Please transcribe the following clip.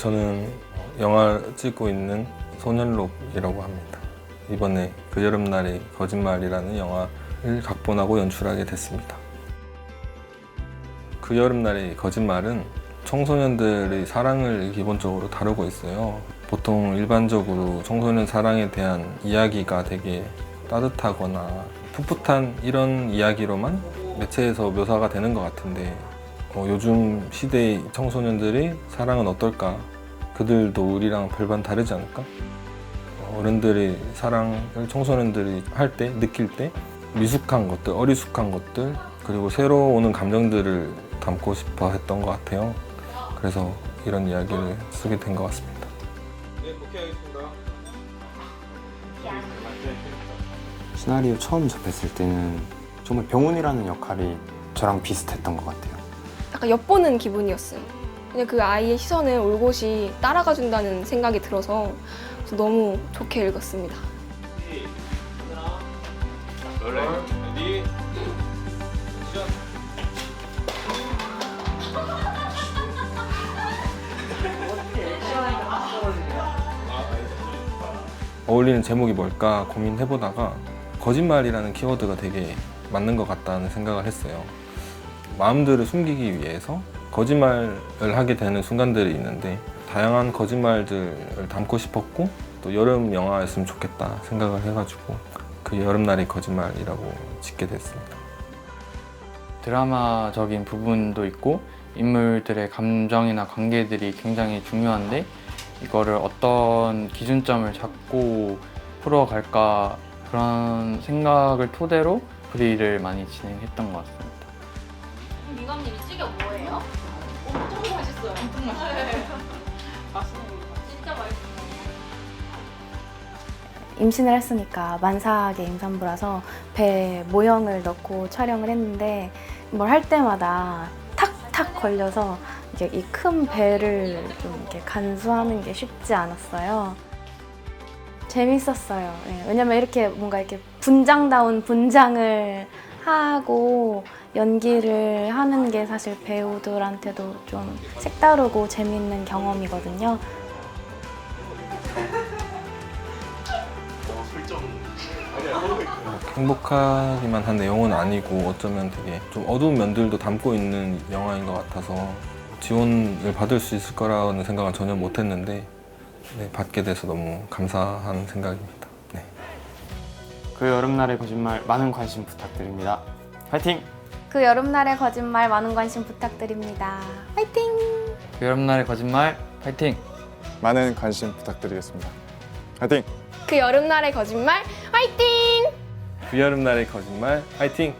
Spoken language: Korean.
저는 영화 찍고 있는 소년록이라고 합니다. 이번에 그 여름날의 거짓말이라는 영화를 각본하고 연출하게 됐습니다. 그 여름날의 거짓말은 청소년들의 사랑을 기본적으로 다루고 있어요. 보통 일반적으로 청소년 사랑에 대한 이야기가 되게 따뜻하거나 풋풋한 이런 이야기로만 매체에서 묘사가 되는 것 같은데 어, 요즘 시대의 청소년들의 사랑은 어떨까? 그들도 우리랑 별반 다르지 않을까? 어, 어른들의 사랑을 청소년들이 할 때, 느낄 때 미숙한 것들, 어리숙한 것들, 그리고 새로 오는 감정들을 담고 싶어 했던 것 같아요. 그래서 이런 이야기를 쓰게 된 것 같습니다. 네, 오케이 하겠습니다. 시나리오 처음 접했을 때는 정말 병훈이라는 역할이 저랑 비슷했던 것 같아요. 약간 엿보는 기분이었어요. 그냥 그 아이의 시선을 올곧이 따라가 준다는 생각이 들어서 너무 좋게 읽었습니다. 어울리는 제목이 뭘까 고민해보다가 거짓말이라는 키워드가 되게 맞는 것 같다는 생각을 했어요. 마음들을 숨기기 위해서 거짓말을 하게 되는 순간들이 있는데 다양한 거짓말들을 담고 싶었고 또 여름 영화였으면 좋겠다 생각을 해가지고 그 여름날의 거짓말이라고 짓게 됐습니다. 드라마적인 부분도 있고 인물들의 감정이나 관계들이 굉장히 중요한데 이거를 어떤 기준점을 잡고 풀어갈까 그런 생각을 토대로 프리를 많이 진행했던 것 같습니다. 미감님 이 찌개 뭐예요? 엄청 맛있어요. 엄청 맛있어요. 맛있는 진짜 맛있어요. 임신을 했으니까 만삭의 임산부라서 배 모형을 넣고 촬영을 했는데 뭘 할 때마다 탁탁 걸려서 이게 이큰 배를 좀 이렇게 간수하는 게 쉽지 않았어요. 재밌었어요. 예, 왜냐면 이렇게 뭔가 이렇게 분장다운 분장을 하고 연기를 하는 게 사실 배우들한테도 좀 색다르고 재밌는 경험이거든요. 행복하기만 한 내용은 아니고 어쩌면 되게 좀 어두운 면들도 담고 있는 영화인 것 같아서 지원을 받을 수 있을 거라는 생각은 전혀 못 했는데 네, 받게 돼서 너무 감사한 생각입니다. 네. 그 여름날의 거짓말 많은 관심 부탁드립니다. 파이팅! 그 여름날의 거짓말 많은 관심 부탁드립니다. 화이팅! 그 여름날의 거짓말 파이팅! 많은 관심 부탁드리겠습니다. 화이팅! 그 여름날의 거짓말 화이팅! 그 여름날의 거짓말 화이팅!